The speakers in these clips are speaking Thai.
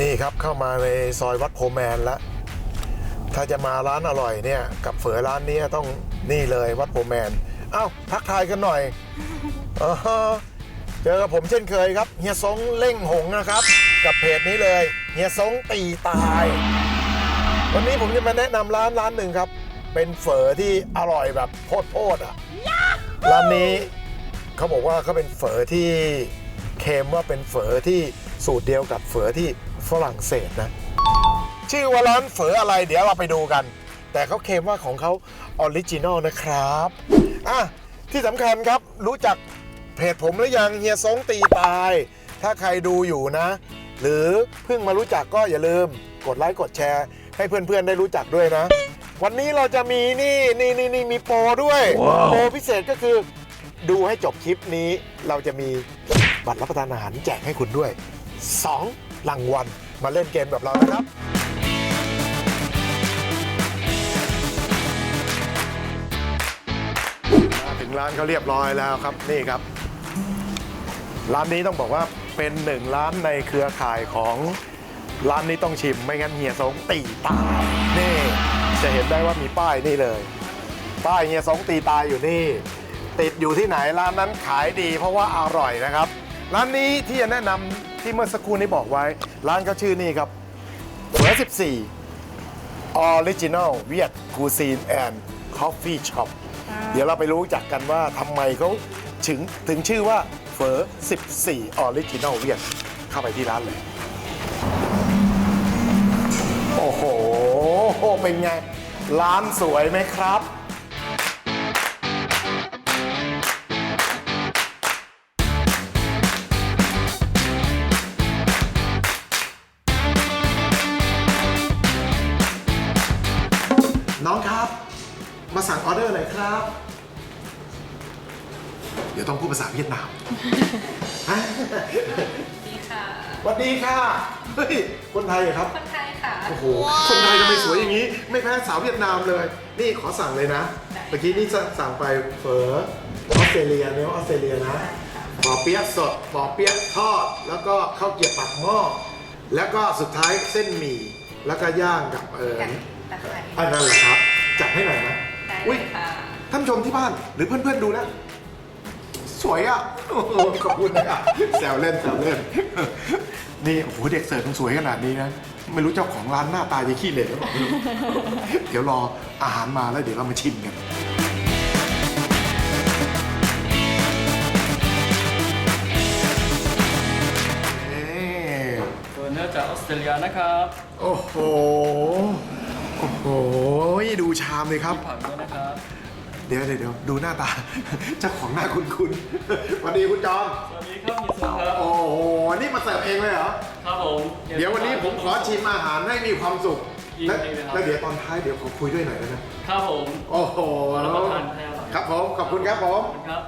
นี่ครับเข้ามาในซอยวัดโพแมนแล้วถ้าจะมาร้านอร่อยเนี่ย กับเฝอร้านนี้ต้องนี่เลยวัดโพแมน เอ้าทักทายกันหน่อยอ๋อเจอกับผมเช่นเคยครับเฮียซงเล่งหงนะครับ กับเพจนี้เลยเฮียซงตีตาย วันนี้ผมจะมาแนะนำร้านร้านหนึ่งครับ เป็นเฝอที่อร่อยแบบโพดๆอะร้านนี้เขาบอกว่าเขาเป็นเฝอที่เคลมว่าเป็นเฝอที่สูตรเดียวกับเฝอที่ ฝรั่งเศสนะ ชื่อว่าร้านเฝออะไรเดี๋ยวเราไปดูกัน แต่เขาเคลมว่าของเขาออริจินอลนะครับอะที่สำคัญครับรู้จักเพจผมหรือยังเฮียซงตีตาย ถ้าใครดูอยู่นะ หรือเพิ่งมารู้จักก็อย่าลืมกดไลค์กดแชร์ ให้เพื่อนๆได้รู้จักด้วยนะ วันนี้เราจะมีนี่นี่นี่นี่มีโปรด้วยโปรพิเศษก็คือ ดูให้จบคลิปนี้เราจะมีบัตรรับประทานอาหารแจกให้คุณด้วย 2 รางวัลมาเล่นเกมกับเรานะครับ มาถึงร้านเขาเรียบร้อยแล้วครับนี่ครับ ร้านนี้ต้องบอกว่าเป็นหนึ่งร้านในเครือข่ายของร้านนี้ต้องชิมไม่งั้นเฮียสงตีตายนี่ จะเห็นได้ว่ามีป้ายนี่เลย ป้ายเฮียสงตีตายอยู่นี่ ติดอยู่ที่ไหนร้านนั้นขายดีเพราะว่าอร่อยนะครับ ร้านนี้ที่จะแนะนำ ที่เมื่อสักครู่นี้บอกไว้ ร้านเขาชื่อนี่ครับเฟือ14 Original เวียดคูซีนแอนด์คอฟฟี่ช็อปเดี๋ยวเราไปรู้จักกันว่าทำไมเขาถึงถึงชื่อว่าเฟอ14 Original เวียดเข้าไปที่ร้านเลย โอ้โห เป็นไง ร้านสวยไหมครับ มาสั่งออเดอร์หน่อยครับ เดี๋ยวต้องพูดภาษาเวียดนาม ดีค่ะ สวัสดีค่ะ เฮ้ย คนไทยเหรอครับ คนไทยค่ะ โอ้โห คนไทยทำไมสวยอย่างนี้ ไม่แพ้สาวเวียดนามเลย นี่ขอสั่งเลยนะ ได้ เมื่อกี้นี่สั่งไปเฝอออสเตรเลียเนื้อออสเตรเลียนะปอเปี๊ยะสดปอเปี๊ยะทอด แล้วก็ข้าวเกรี๊ยวปากหม้อ แล้วก็สุดท้ายเส้นหมี่ แล้วก็ย่างกับเออตะไคร้ อันนั้นแหละครับ จัดให้หน่อยนะได้เล อุ้ยยค่ะท่านผู้ชมที่บ้านหรือเพื่อนๆดูนะ สวยอะโอ้โหขอบคุณนะครับแซวเล่นแซวเล่น นี่โอ้โหเด็กเสิร์ฟมันสวยขนาดนี้นะ ไม่รู้เจ้าของร้านหน้าตาจะขี้เหร่หรือเปล่าไม่รู้เดี๋ยวรออาหารมาแล้วเดี๋ยวเรามาชิมกันนี่ตัวเนื้อจากออสเตรเลียนะครับ โอ้โห โอ้โหดูชามเลยครับ ผักด้วยนะครับเดี๋ยวเดี๋ยวเดี๋ยวดูหน้าตา เจ้าของหน้าคุณคุณสวัสดีคุณจอม สวัสดีครับมีสุครับโอ้โห นี่มาเสิร์ฟเองเลยเหรอ ครับผมเดี๋ยววันนี้ผมขอชิมอาหารให้มีความสุข ยินและดีเลยครับแล้วเดี๋ยวตอนท้ายเดี๋ยวขอคุยด้วยหน่อยได้ไหมครับผมโอ้โห รับประทานให้อร่อยครับผม ขอบคุณครับผมขอบคุณครับ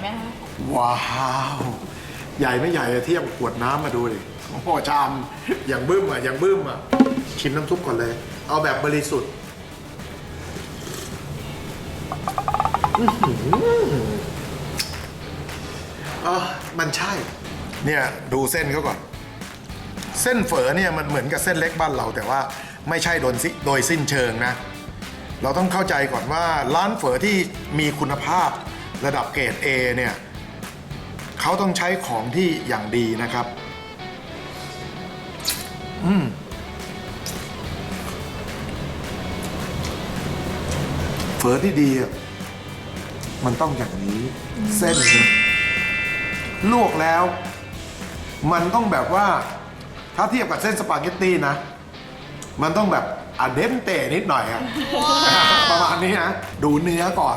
ไหมคะว้าว ใหญ่ไม่ใหญ่อะเทียบขวดน้ำมาดูดิโอ้โหชามอย่างบึ้มอะอย่างบึ้มอะ ชิมน้ำซุปก่อนเลย เอาแบบบริสุทธิ์อื้อหืออะมันใช่ เนี่ยดูเส้นเขาก่อน เส้นเฝอเนี่ยมันเหมือนกับเส้นเล็กบ้านเรา แต่ว่าไม่ใช่โดนซิโดยสิ้นเชิงนะ เราต้องเข้าใจก่อนว่าร้านเฝอที่มีคุณภาพ ระดับเกรด A เนี่ยเขาต้องใช้ของที่อย่างดีนะครับ อืมเฝอที่ดีอะมันต้องอย่างนี้ เส้นนะลวกแล้ว มันต้องแบบว่า ถ้าเทียบกับเส้นสปาเกตตี้นะ มันต้องแบบอเดนเตนิดหน่อยอะประมาณนี้นะ ดูเนื้อก่อน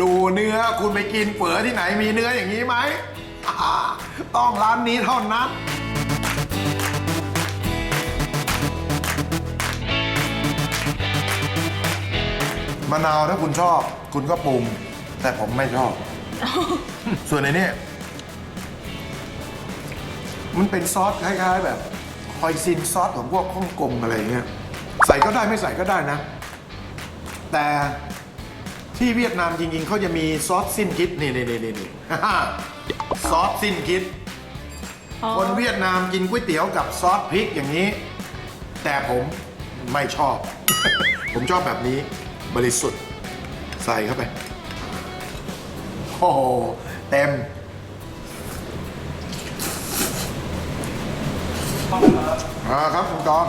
ดูเนื้อคุณไปกินเฝอที่ไหนมีเนื้ออย่างนี้ไหมอ่าต้องร้านนี้เท่านั้น มะนาวถ้าคุณชอบ คุณก็ปรุง แต่ผมไม่ชอบ ส่วนในนี้มันเป็นซอสคล้ายๆ แบบฮอยซินซอสของพวกฮ่องกงอะไรเงี้ย ใส่ก็ได้ไม่ใส่ก็ได้นะ แต่ ที่เวียดนามจริงๆเขาจะมีซอสสิ้นคิดนี่นี่นี่นี่นี่ ซอสสิ้นคิด อ๋อคนเวียดนามกินก๋วยเตี๋ยวกับซอสพริกอย่างนี้ แต่ผมไม่ชอบ ผมชอบแบบนี้ บริสุทธิ์ ใส่เข้าไป โอ้โห เต็ม อ่าครับคุณตอง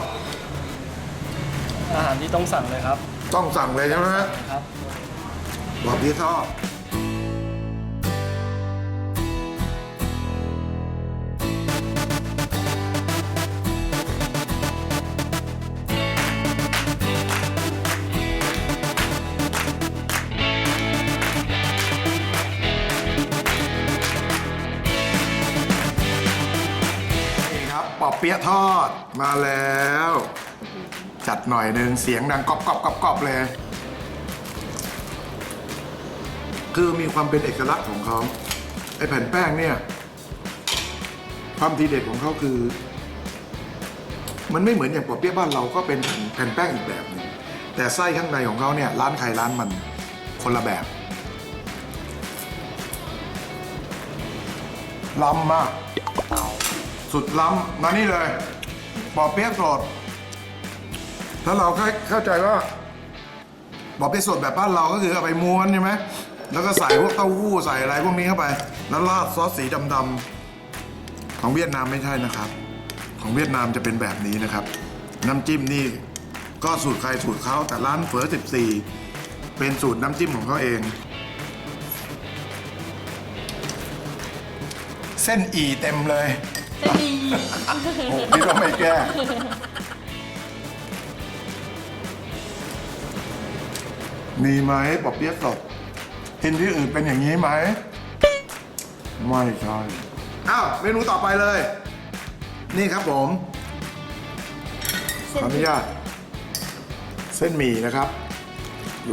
อาหารที่ต้องสั่งเลยครับ ต้องสั่งเลยใช่ไหมฮะครับ บอกพี่ชอบนี่ครับปอบเปี๊ยะทอดมาแล้ว จัดหน่อยหนึ่งเสียงดังกรอบกรอบกรอบกรอบเลย คือมีความเป็นเอกลักษณ์ของเขาไอ้แผ่นแป้งเนี่ย ความทีเด็ดของเขาคือ มันไม่เหมือนอย่างปอเปี๊ยะบ้านเราก็เป็นแผ่นแผ่นแป้งอีกแบบหนึ่งแต่ไส้ข้างในของเขาเนี่ยร้านใครร้านมันคนละแบบล้ำมาก สุดล้ำมานี่เลยปอเปี๊ยะสดถ้าเราเข้าใจว่าปอเปี๊ยะสดแบบบ้านเราก็คือเอาไปม้วนใช่ไหม แล้วก็ใส่พวกเต้าหู้ใส่อะไรพวกนี้เข้าไป แล้วราดซอสสีดำๆของเวียดนามไม่ใช่นะครับ ของเวียดนามจะเป็นแบบนี้นะครับ น้ำจิ้มนี่ก็สูตรใครสูตรเขาแต่ร้านเฝอ14 เป็นสูตรน้ำจิ้มของเขาเอง เส้นอีเต็มเลยจะดีโอ้พี่ก็ไม่แก้ มีไหมปอบเปี๊ยะสด กินที่อื่นเป็นอย่างนี้ไหม ไม่ใช่อ้าวเมนูต่อไปเลย นี่ครับผมขออนุญาตเส้นหมี่นะครับ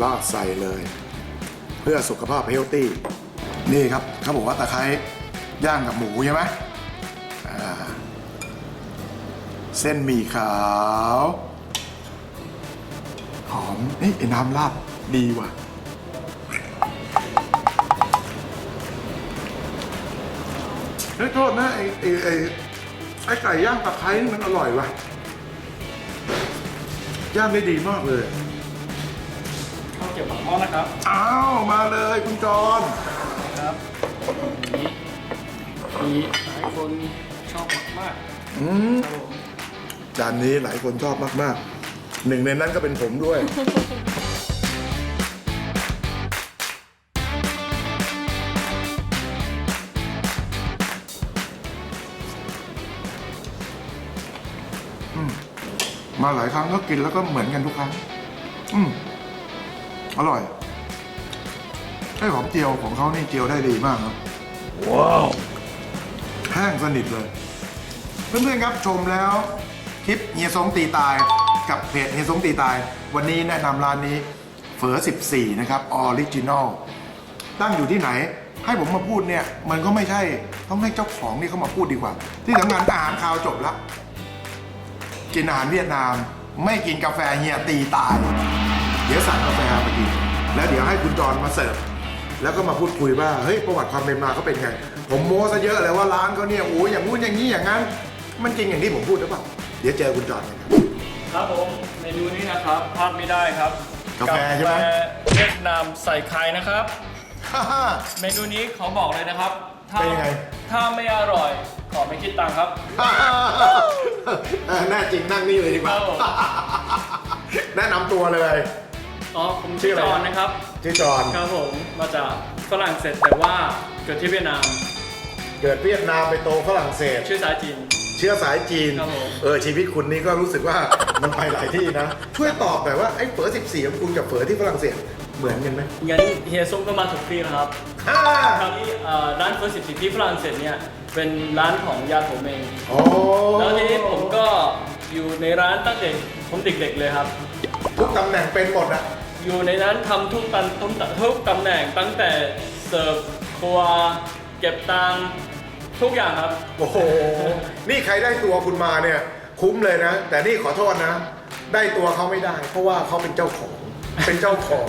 ลาดใส่เลย เพื่อสุขภาพเฮลตี้นี่ครับเขาบอกว่าตะไคร้ย่างกับหมูใช่ไหมอ่าเส้นหมี่ขาว หอมนี่ไอ้น้ำราดดีว่ะ เฮ้ยโทษนะไอ้ไอ้ไอ้ไอ้ไก่ย่างตะไคร้นี่มันอร่อยว่ะ ย่างได้ดีมากเลย ข้าวเกรี๊ยวปากหม้อนะครับอ้าวมาเลยคุณจรครับนี้มีหลายคนชอบมากอืมๆครับผม จานนี้หลายคนชอบมากๆหนึ่งในนั้นก็เป็นผมด้วย มาหลายครั้งก็กินแล้วก็เหมือนกันทุกครั้ง อืมอร่อยไอ้หอมเจียวของเขานี่เจียวได้ดีมากครับ ว้าว แห้งสนิทเลย เพื่อนๆครับชมแล้ว คลิปเฮียซงตีตายกับเพจเฮียซงตีตาย วันนี้แนะนำร้านนี้เฝอ14 นะครับออริจินอลตั้งอยู่ที่ไหน ให้ผมมาพูดเนี่ย มันก็ไม่ใช่ต้องให้เจ้าของนี่เขามาพูดดีกว่า ที่สำคัญอาหารคาวจบละ กินอาหารเวียดนาม ไม่กินกาแฟเฮียตีตาย เดี๋ยวสั่งกาแฟมากินแล้วเดี๋ยวให้คุณจรมาเสิร์ฟแล้วก็มาพูดคุยว่าเฮ้ยประวัติความเป็นมาเขาเป็นไง ผมโม้ซะเยอะเลยว่าร้านเขาเนี่ยโอ้ยอย่างงู้นอย่างนี้อย่างนั้น มันจริงอย่างที่ผมพูดหรือเปล่าเดี๋ยวเจอคุณจรกันครับ ครับผมเมนูนี้นะครับพลาดไม่ได้ครับกาแฟใช่ไหม กาแฟเวียดนามใส่ไข่นะครับฮ่าฮ่าเมนูนี้ขอบอกเลยนะครับ ถ้าเป็นยังไง ถ้าไม่อร่อย ขอไม่คิดตังค์ครับฮ่าฮ่าฮ่าเออแน่จริงนั่งนี่เลยดีกว่า ครับผม แนะนำตัวเลย อ๋อผมชื่ชื่อออะไรจอห์นนะครับ ชื่อจรครับผมมาจากฝรั่งเศสแต่ว่าเกิดที่เวียดนาม เกิดเวียดนามไปโตฝรั่งเศส ชื่อสายจีน เชื้อสายจีน ครับผม เออชีวิตคุณนี่ก็รู้สึกว่า มันไปหลายที่นะ ช่วยตอบหน่อยว่าไอ้เฝอ14ของคุณกับเฝอที่ฝรั่งเศส เหมือนกันไหมงั้นเฮียซุงก็มาถูกที่นะครับฮ่าคราวนี้เอ่อร้านเฟอร์สิบสิที่ฝรั่งเศสเนี่ยเป็นร้านของญาติผมเอง โอ้แล้วทีนี้ผมก็อยู่ในร้านตั้งแต่ผมเด็กๆเลยครับ ทุกตำแหน่งเป็นหมดอะอยู่ในนั้นทำทุกตันทุกตทุกตำแหน่งตั้งแต่เสิร์ฟครัวเก็บตังค์ทุกอย่างครับ โอ้โห นี่ใครได้ตัวคุณมาเนี่ย คุ้มเลยนะ แต่นี่ขอโทษนะ ได้ตัวเขาไม่ได้ เพราะว่าเขาเป็นเจ้าของ เป็นเจ้าของ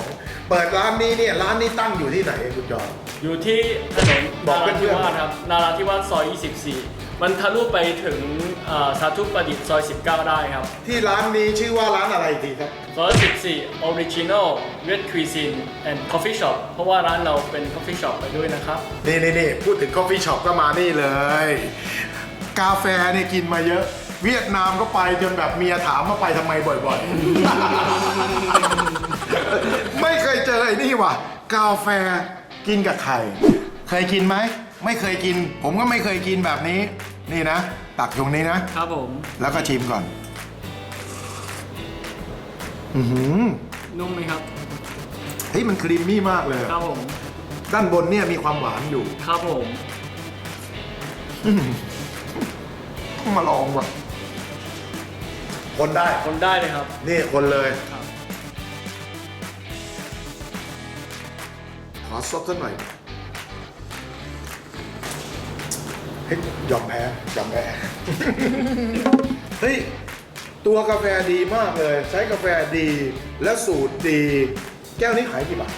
เปิดร้านนี้เนี่ยร้านนี้ตั้งอยู่ที่ไหนคุณจอนอยู่ที่ถนนบอกนาราเพื่ธิอนๆ วาสครับนาราธิวาสซอย 24 มันทะลุไปถึงเอ่อสาธุประดิษฐ์ซอย 19 ได้ครับที่ร้านนี้ชื่อว่าร้านอะไรอีกทีครับ ซอย14 Original Red Cuisine and Coffee Shop เพราะว่าร้านเราเป็น Coffee Shop ไปด้วยนะครับ นี่นี่นี่พูดถึง coffee shop ก็มานี่เลย กาแฟเนี่ยกินมาเยอะ เวียดนามก็ไปจนแบบเมียถามมาไปทำไมบ่อยๆไม่เค ยเจอไอ้นี่ว่ะ กาแฟกินกับไข่ เคยกินไหม ไม่เคยกิน ผมก็ไม่เคยกินแบบนี้ นี่นะ ตักตรงนี้นะ ครับผม แล้วก็ชิมก่อน อือหือนุ่มไหมครับ เฮ้ยมันครีมมี่มากเลยครับผม ด้านบนเนี่ยมีความหวานอยู่ ครับผมต้องมาลองว่ะ คนได้ คนได้เลยครับ นี่คนเลย ค ขอซดสักหน่อยเฮ้ยยอมแพ้ยอมแพ้ เฮ้ย ตัวกาแฟดีมากเลย ใช้กาแฟดีและสูตรดี แก้วนี้ขายกี่บาท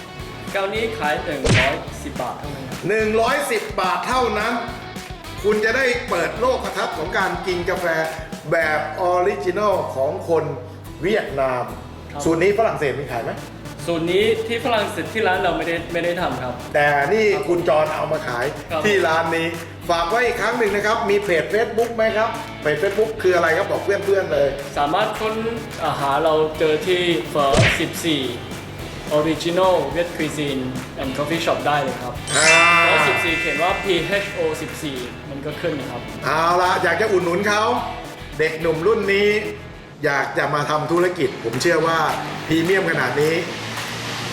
แก้วนี้ขาย 110 บาทเท่านั้นครับ110 บาทเท่านั้น คุณจะได้เปิดโลกทัศน์ของการกินกาแฟแบบออริจินอลของคนเวียดนาม สูตรนี้ฝรั่งเศสมีขายไหม สูตรนี้ที่ฝรั่งเศสที่ร้านเราไม่ได้ไม่ได้ทำครับ แต่นี่คุณจรเอามาขายครับ ที่ร้านนี้ ฝากไว้อีกครั้งหนึ่งนะครับ มีเพจ Facebook ไหมครับ เพจ Facebook คืออะไรครับบอกเพื่อนๆเลย สามารถค้นอาหารเราเจอที่เฟอร์14 Original Viet Cuisine and Coffee Shop ได้เลยครับอ่าเฟอร์14 เขียนว่า PHO 14 มันก็ขึ้นนะครับ เอาละอยากจะอุดหนุนเขาเด็กหนุ่มรุ่นนี้ อยากจะมาทำธุรกิจ ผมเชื่อว่าพรีเมียมขนาดนี้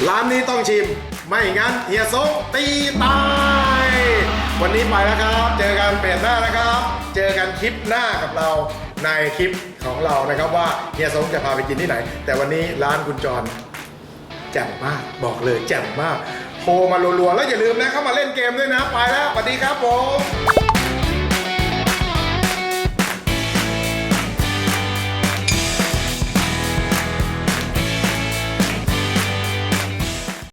ร้านนี้ต้องชิม ไม่งั้นเฮียซงตีตาย วันนี้ไปแล้วครับ เจอกันเปลี่ยนหน้านะครับ เจอกันคลิปหน้ากับเราในคลิปของเรานะครับว่าเฮียซงจะพาไปกินที่ไหน แต่วันนี้ร้านคุณจรแจ่มมากบอกเลยแจ่มมากโทรมารัวๆแล้วอย่าลืมนะเข้ามาเล่นเกมด้วยนะ ไปแล้วสวัสดีครับผม